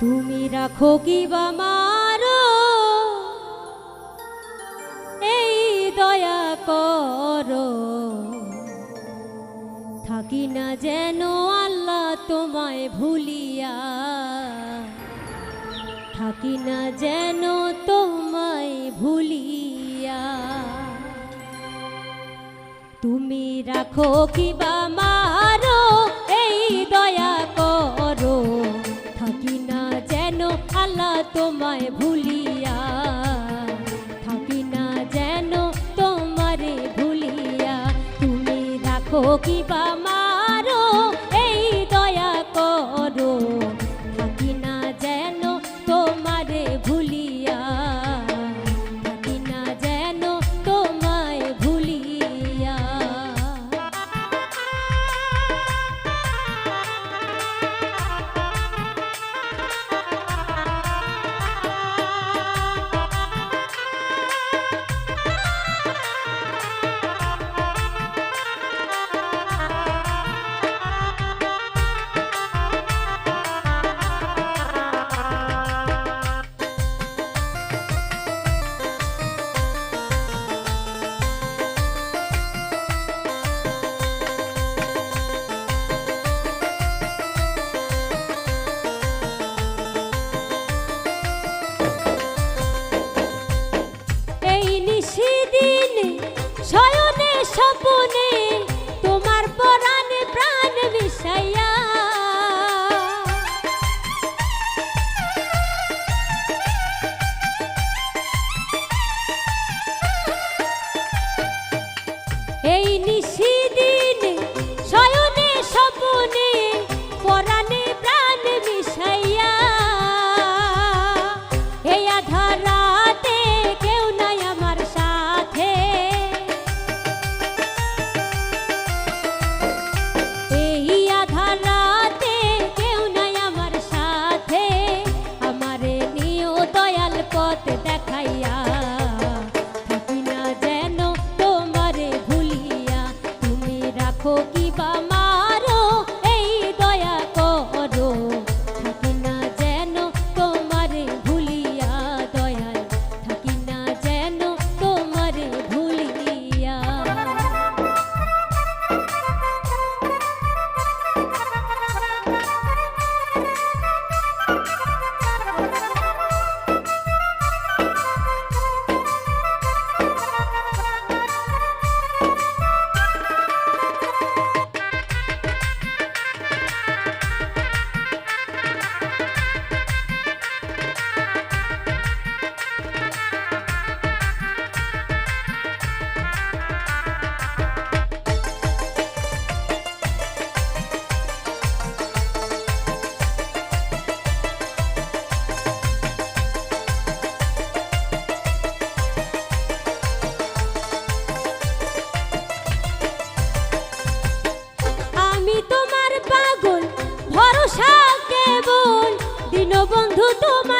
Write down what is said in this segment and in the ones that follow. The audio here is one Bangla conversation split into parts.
তুমি রাখো কি বা মারো? এই দয়া কর। থাকি না যেন আল্লাহ তোমায় ভুলিয়া। থাকি না যেন তোমায় ভুলিয়া। তুমি রাখো কি বা মারো? এই দয়া তোমায় ভুলিয়া যেন ভুলিয়া। তুমি কি আশা কেবল। দীনবন্ধু তোমার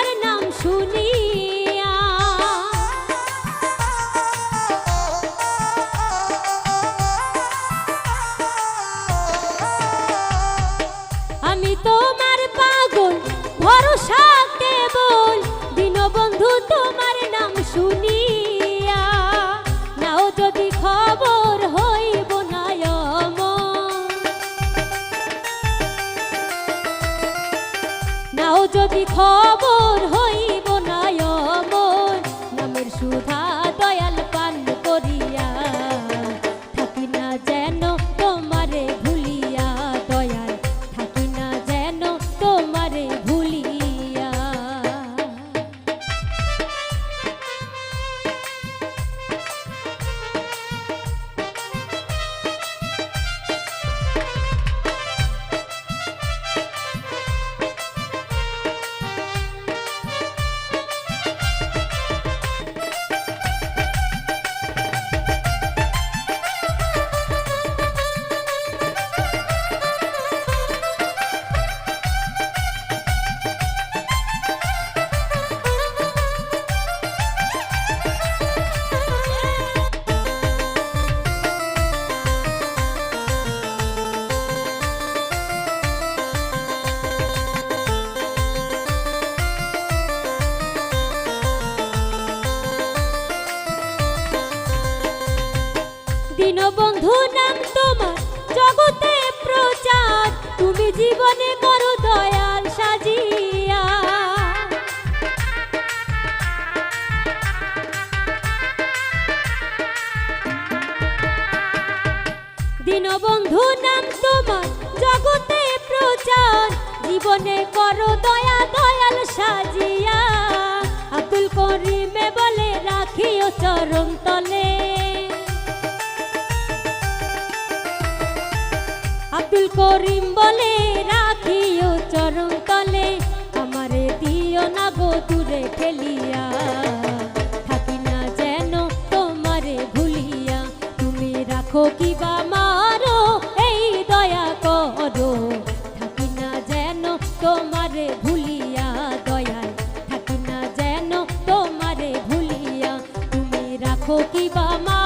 দীনবন্ধু নাম তোমার, জগতে প্রচার। তুমি জীবনে করো দয়াল সাজিয়া। দীনবন্ধু নাম তোমার, জগতে প্রচার। জীবনে করো দয়া, দয়াল সাজিয়া। আব্দুল করিম বলে, রাখিও চরণ তলে, আমারে দিও না গো দূরে ঠেলিয়া। থাকি না যেন তোমারে ভুলিয়া, তুমি রাখো কিবা মারো, এই দয়া করো। থাকি না যেন তোমারে ভুলিয়া, দয়ায়। থাকি না যেন তোমারে ভুলিয়া, তুমি রাখো কিবা মা